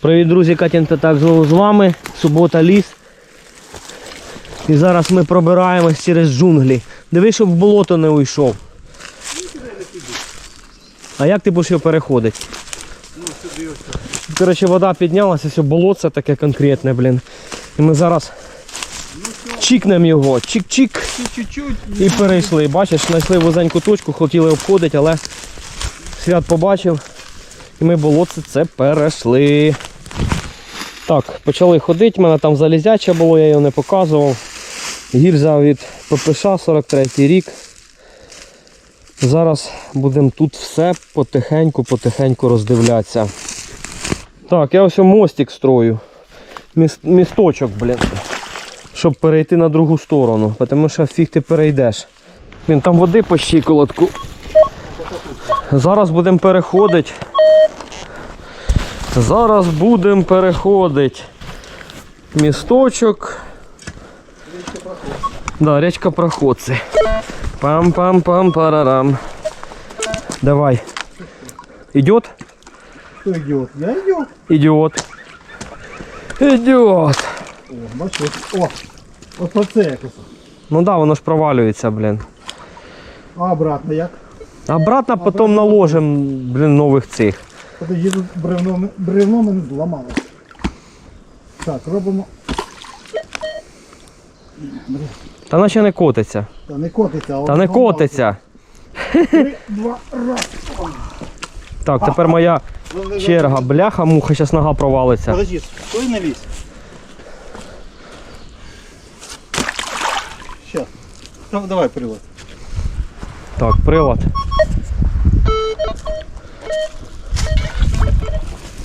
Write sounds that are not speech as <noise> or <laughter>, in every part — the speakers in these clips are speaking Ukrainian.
Привіт, друзі, Катін так знову з вами. Субота ліс. І зараз ми пробираємось через джунглі. Дивись, щоб в болото не уйшов. А як ти будеш його переходити? Коротше, вода піднялася, все болото таке конкретне, блін. І ми зараз чікнемо його, чик-чик. І перейшли. Бачиш, знайшли вузеньку точку, хотіли обходити, але свят побачив. І ми болотце це перейшли. Так, почали ходити, в мене там залізяче було, я його не показував. Гір взяв від ППШ 43 рік. Зараз будемо тут все потихеньку-потихеньку роздивлятися. Так, я ось мостик строю. Міс- місточок, блін. Щоб перейти на другу сторону. Тому що фіг ти перейдеш. Він там води по щиколотку. Зараз будемо переходити. Зараз будемо переходити. Місточок. Да, річка проходці. Пам-пам-пам-парарам. Давай. Идет? Ідіот? Я ідіот. Идет. Идет. О, бачиш. О, оце якось. Ну да, воно ж провалюється, блін. А обратно як? Обратно потім наложимо, блін, нових цих. Подожди, тут бревно, бревно мене зламалось. Так, робимо. Та наче не котиться. Та не котиться, а Та не котиться. Три, два, раз. Так, тепер моя черга. Бляха, муха, зараз нога провалиться. Подожди, стой лізь. Щас. Ну, давай привод. Так, прилад.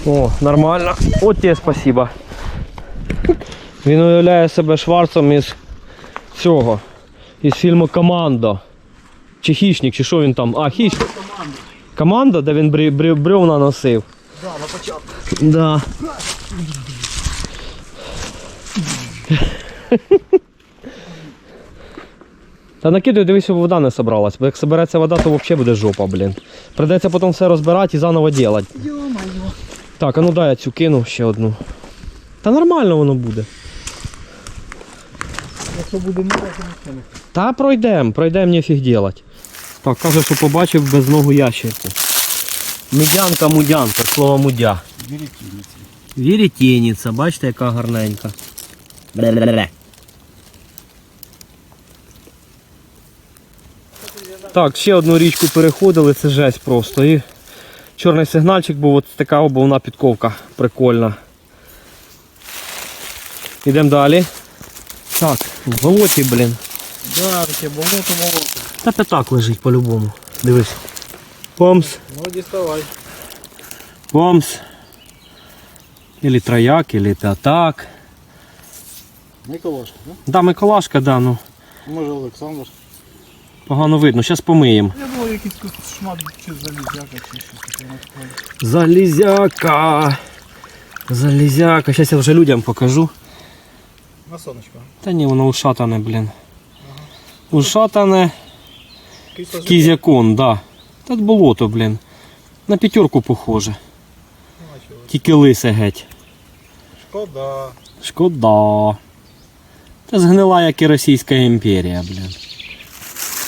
О, нормально. От тебе спасибо. Він уявляє себе шварцем із цього. Із фільму Командо. Чи хищник, чи що він там? А, хищник. Команда, де він брі, брі, бревна носив. Да, на початку. Да. Та накидуй, дивись, щоб вода не собралась. Бо як собереться вода, то взагалі буде жопа, блін. Придеться потім все розбирати і заново робити. Йо-моє. Так, а ну дай я цю кину ще одну. Та нормально воно буде. Якщо буде не то нічого не. Та пройдем, пройдем, нефіг делать. Так, каже, що побачив без ногу ящерку. Мудянка, мудянка, слово мудя. Віріть, Вірітєніця, бачите, яка гарненька. Бля-бля-бля. Так, ще одну річку переходили, це жесть просто. І чорний сигнальчик був, от така обувна підковка прикольна. Йдемо далі. Так, в болоті, блін. Да, таке болото, болото. Та п'ятак лежить по-любому. Дивись. Помс, Ну, діставай. помс. Или трояк, или п'ятак. Миколашка, да? Да, Миколашка, да, ну. Може Олександр. Погано видно, зараз помиємо. Думав, якийсь тут шмат чи залізяка, чи щось таке на. Залізяка. Залізяка. Зараз я вже людям покажу. На сонечко. Та ні, воно ушатане, блін. Ушатане кізякон, да. Та болото, блін. На п'ятерку похоже. Тільки лисе геть. Шкода. Шкода. Та згнила, як і Російська імперія, блін.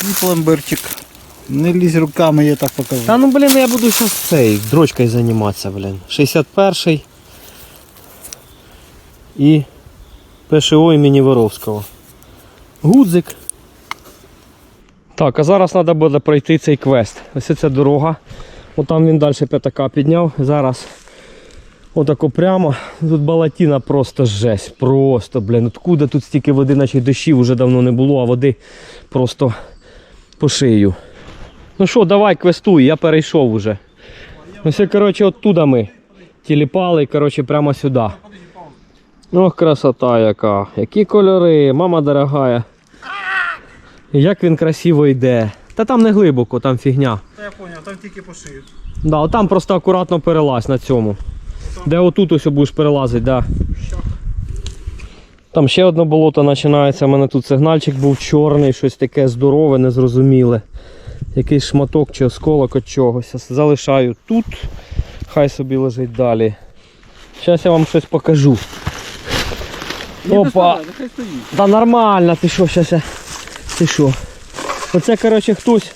Ну, пломбирчик. Не лізь руками, я так покажу. Та ну блін, я буду зараз цей дрочкою займатися, блін. 61-й і ПШО імені Воровського. Гудзик. Так, а зараз треба буде пройти цей квест. Ось ця дорога. Отам він далі п'ятака підняв. Зараз отако прямо. Тут балатіна просто жесть. Просто, блін. Откуда тут стільки води, наче дощів вже давно не було, а води просто по шию. Ну що, давай квестуй, я перейшов уже. Ось, коротше, оттуда ми тіліпали, коротше, прямо сюди. Ох, красота яка. Які кольори, мама дорогая. Як він красиво йде. Та там не глибоко, там фігня. Та я поняв, там тільки по шию. Да, там просто акуратно перелазь на цьому. Де отут ось будеш перелазити, да. Там ще одне болото починається. У мене тут сигнальчик був чорний, щось таке здорове, незрозуміле. Якийсь шматок чи осколок від чогось. Залишаю тут. Хай собі лежить далі. Зараз я вам щось покажу. Опа! Та нормально, ти що, щас я. Ти що? Оце, коротше, хтось.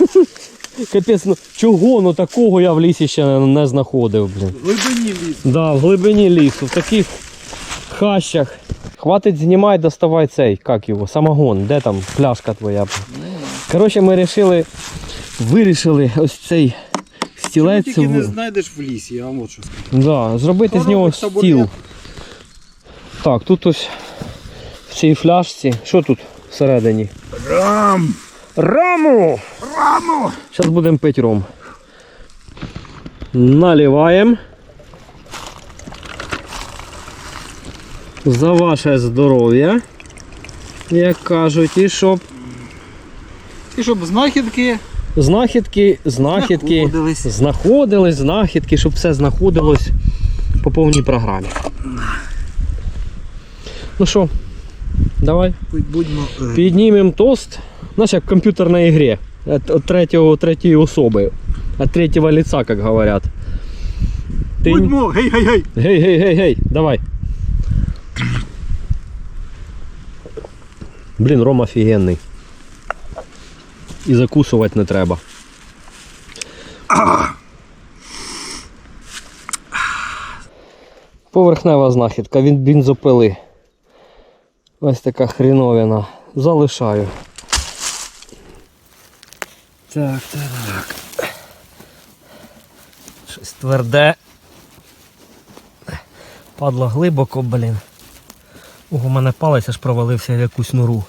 <laughs> Капець, ну чого ну такого я в лісі ще не, знаходив, блін. В глибині ліс. Да, в глибині лісу, в таких хащах. Хватить знімай, доставай цей, як його, самогон, де там пляшка твоя. Коротше, ми вирішили, вирішили ось цей Ти стілець. тільки не знайдеш в лісі, я вам от що скажу. Да, зробити з нього стіл. Так, тут ось в цій фляжці. Що тут всередині? Рам! Раму! Раму! Зараз будемо пити ром. Наливаємо. За ваше здоров'я. Як кажуть, і щоб І щоб знахідки знахідки, знахідки знаходились. знаходились, знахідки, щоб все знаходилось по повній програмі. Ну що, давай. Будьмо. е, Піднімемо тост. Знаєш, як в комп'ютерній грі. От, третього, третьої особи. От третього лица, як говорять. Ти... Будьмо, гей, гей, гей. Гей, гей, гей, гей, давай. Блін, ром офігенний. І закусувати не треба. Поверхнева знахідка від бензопили. Ось така хріновина. Залишаю. Так, так. Щось тверде. Падло глибоко, блін. Ого, у мене палець аж провалився в якусь нору.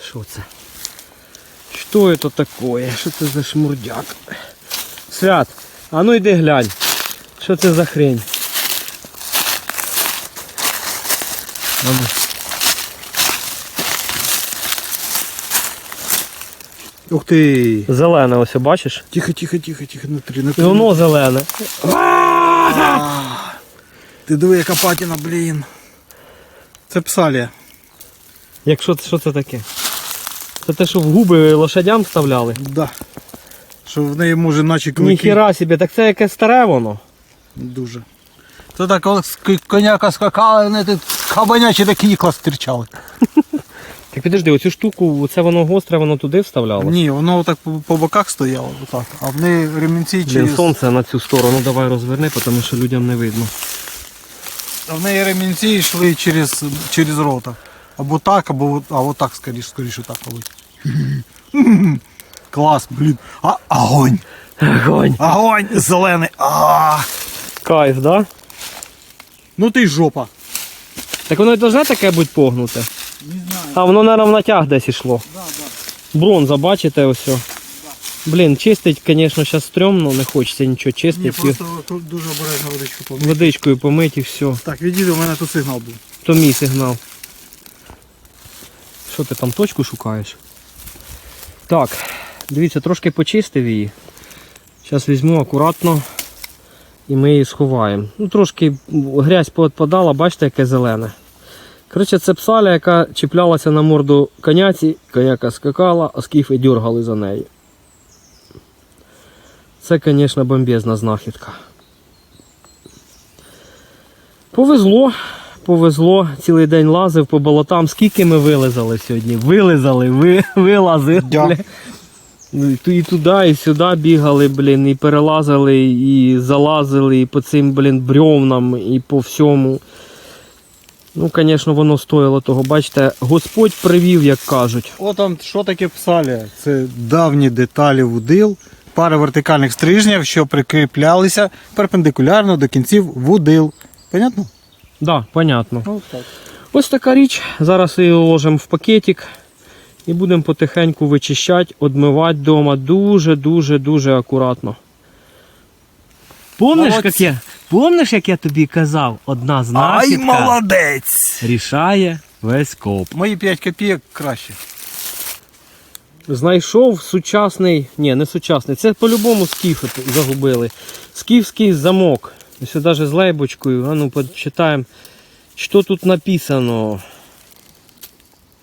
Що це? Що це таке? Що це за шмурдяк? Свят, а ну йди глянь. Що це за хрень? А ну. Ух ти. Зелене ось бачиш? Тихо, тихо, тихо, тихо, не І три. воно зелене. Ти диви, яка патіна, блін. Це псалія. Якщо що це таке? Це те, що в губи лошадям вставляли? Да. Що в неї може наче клики. Ніхіра собі, так це якесь старе воно. Дуже. То так, коли коняка скакали, вони тут кабанячі такі ікла стирчали. <laughs> Так підожди, оцю штуку, це воно гостре, воно туди вставляло? Ні, воно так по, по боках стояло, отак. А в неї ремінці Блін, через. сонце на цю сторону давай розверни, тому що людям не видно. А в неї ремінці йшли через, через рота. Або так, або от- а отак скоріше, скоріше так колись. Клас, блін. А, огонь! Огонь! Огонь! Зелений! А! Кайф, да? Ну ти й жопа. Так воно і должне таке бути погнуте. Не знаю. А воно, мабуть, в натяг десь ішло. Да, да. Бронза, бачите, ось. о. Блін, чистить, звісно, зараз стрьомно, не хочеться нічого Ні, чистити. просто дуже обережно водичку помити. Водичкою помить і все. Так, відійди, у мене тут сигнал був. То мій сигнал. Що ти там точку шукаєш? Так, дивіться, трошки почистив її. Зараз візьму акуратно і ми її сховаємо. Ну, трошки грязь поотпадала, бачите, яке зелене. Коротше, це псаля, яка чіплялася на морду коняці, коняка скакала, а скіфи дергали за нею. Це, звісно, бомбезна знахідка. Повезло, повезло, цілий день лазив по болотам. Скільки ми вилизали сьогодні? Вилизали, ви, вилазили. Бля. Ну, і туди, і сюди бігали, блін, і перелазили, і залазили, і по цим, блін, брьовнам, і по всьому. Ну, звісно, воно стоїло того. Бачите, Господь привів, як кажуть. О, там що таке псалія? Це давні деталі вудил, пара вертикальних стрижнів, що прикріплялися перпендикулярно до кінців вудил. Понятно? Да, понятно. Ось так. Ось така річ. Зараз її ложимо в пакетик і будемо потихеньку вичищати, одмивати вдома дуже-дуже дуже акуратно. Помниш, як я, помниш, як я тобі казав, одна знахідка молодець! рішає весь коп. Мої 5 копійок краще. Знайшов сучасний, ні, не сучасний, це по-любому скіфи загубили. Скіфський замок. Ось навіть з лейбочкою. А ну почитаємо, що тут написано.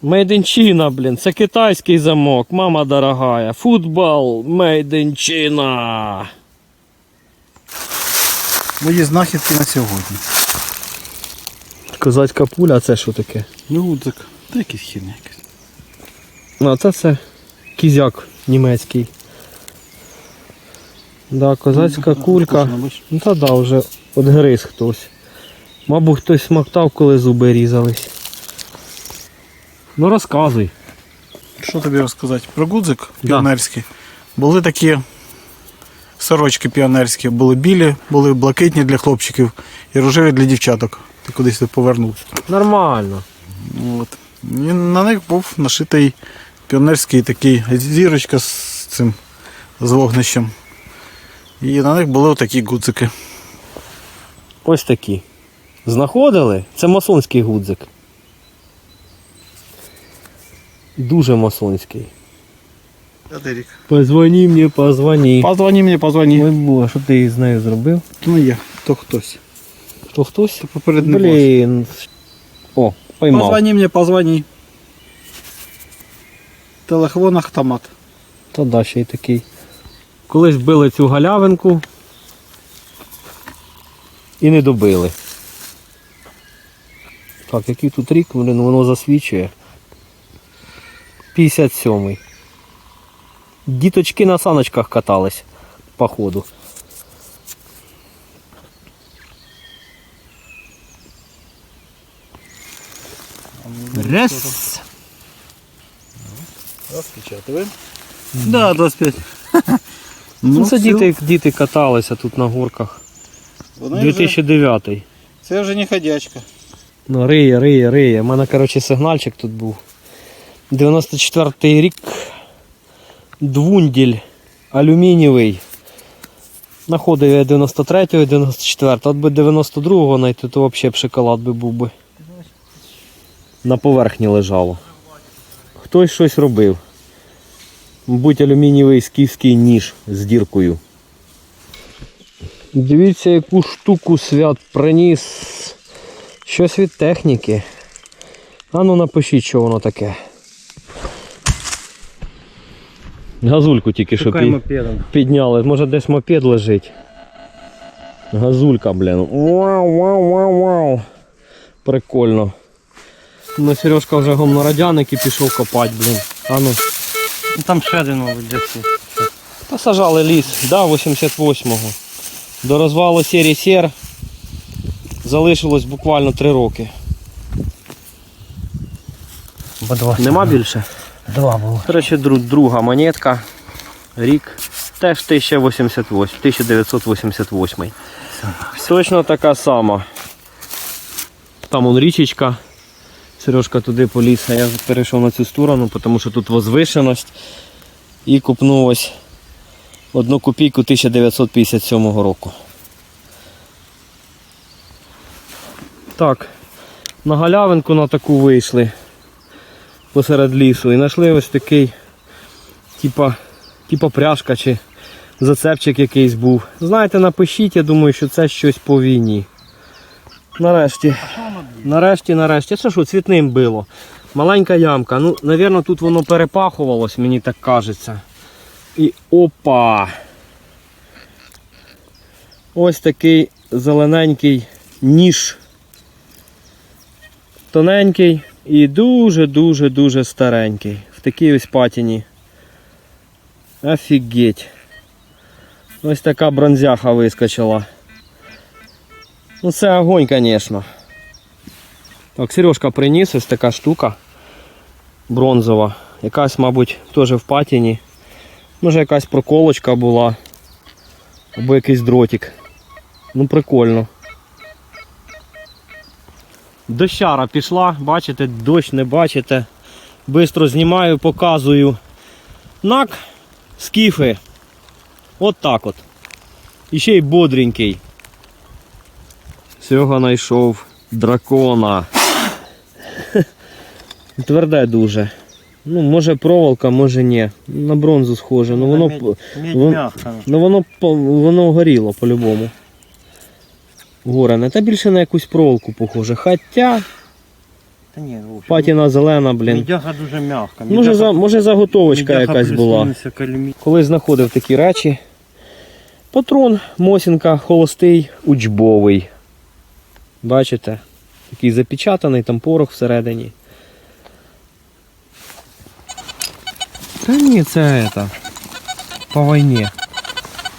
Made in China, блін, це китайський замок, мама дорогая. Футбол Made in China. Мої знахідки на сьогодні. Козацька пуля, а це що таке? Ну, гудзик. Та якийсь хірня якийсь. Ну, а це це кізяк німецький. Да, козацька кулька. Ну та да, вже одгриз хтось. Мабуть, хтось смоктав, коли зуби різались. Ну розказуй. Що тобі розказати? Про гудзик Да. піонерський. Були такі сорочки піонерські, були білі, були блакитні для хлопчиків і рожеві для дівчаток. Ти кудись тут повернув. Нормально. От. І на них був нашитий піонерський такий зірочка з цим з вогнищем. І на них були отакі гудзики. Ось такі. Знаходили? Це масонський гудзик. Дуже масонський. П'ятий Позвони мені, позвони. Позвони мені, позвони. Ой, Боже, що ти з нею зробив? Ну є, то хтось. Хто хтось? Поперед не Блін. О, поймав. Позвони мені, позвони. Телефон автомат. Та да, ще й такий. Колись вбили цю галявинку і не добили. Так, який тут рік, блін, воно засвічує. 57-й. Діточки на саночках катались, походу. Раз. Розпечатуємо. Да, 25. Ну, це все. діти, діти каталися тут на горках. Вони вже- 2009. Це вже не ходячка. Ну, риє, риє, риє. У мене, коротше, сигнальчик тут був. 94-й рік. Двунділь алюмінієвий. Находив я 93-го, 94-го. От би 92-го знайти, то взагалі б шоколад би був би. На поверхні лежало. Хтось щось робив. Мабуть, алюмінієвий скіфський ніж з діркою. Дивіться, яку штуку свят приніс. Щось від техніки. А ну напишіть, що воно таке. Газульку тільки що пі- мопедом. підняли. Може десь мопед лежить. Газулька, блін. Вау, вау, вау, вау. Прикольно. Ну, Сережка вже гомнорадяник і пішов копати, блін. А ну. Ну, Там ще один, мабуть, десь. Посажали ліс, да, 88-го. До розвалу серії сер залишилось буквально 3 роки. Бо два. Нема більше? Два було. До речі, дру- друга монетка. Рік. Теж 1088, 1988. Точно така сама. Там он річечка. Сережка туди поліз, а я перейшов на цю сторону, тому що тут возвишеність. І купнув ось одну копійку 1957 року. Так, на галявинку на таку вийшли посеред лісу і знайшли ось такий, типа, типа пряжка чи зацепчик якийсь був. Знаєте, напишіть, я думаю, що це щось по війні. Нарешті. Нарешті, нарешті. Це що, цвітним било. Маленька ямка. Ну, напевно, тут воно перепахувалось, мені так кажеться. І опа! Ось такий зелененький ніж. Тоненький і дуже-дуже-дуже старенький. В такій ось патіні. Офігеть. Ось така бронзяха вискочила. Ну це огонь, звісно. Так, Сережка приніс ось така штука бронзова. Якась, мабуть, теж в патіні. Може якась проколочка була. Або якийсь дротик. Ну прикольно. Дощара пішла, бачите, дощ не бачите. Бистро знімаю, показую. Нак, скіфи. От так от. І ще й бодренький. Серега знайшов дракона. Тверде дуже. Ну, може проволока, може ні. На бронзу схоже. Ну воно, п- Медь ну, воно, воно горіло по-любому. Горене. Та більше на якусь проволоку похоже. Хоча Та ні, в общем, патіна зелена, блін. Мідяга дуже м'яка. Може, за, може заготовочка якась була. Коли знаходив такі речі, Патрон Мосінка холостий, учбовий. Бачите? Такий запечатаний, там порох всередині. Та ні, це это, по війні.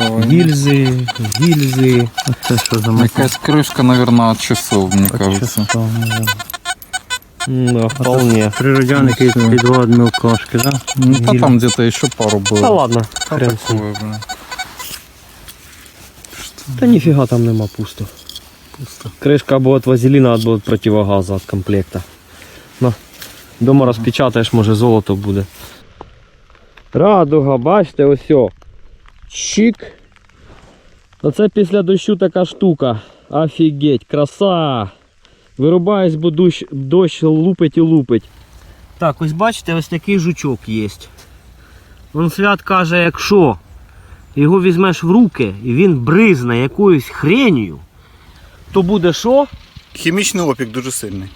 Гільзи, гільзи. Це що за Якась кришка, наверное, от часов, мені кажется. Да, вполне. Природяник із підводної кошки, да? Ну, та там где-то еще пару было. Та ладно, хрен з ним. Та ніфіга там нема пусто. Пусто. Кришка або від вазеліна, або від противогазу від комплекта. На. Дома розпечатаєш, може золото буде. Радуга, бачите, ось. о. Чик. Оце після дощу така штука. Офігеть, краса. Вирубаюсь, бо дощ, дощ лупить і лупить. Так, ось бачите, ось такий жучок є. Вон свят каже, якщо його візьмеш в руки і він бризне якоюсь хренью, то буде що? Хімічний опік дуже сильний.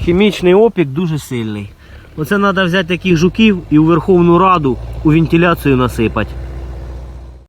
Хімічний опік дуже сильний. Оце треба взяти таких жуків і у Верховну Раду у вентиляцію насипати.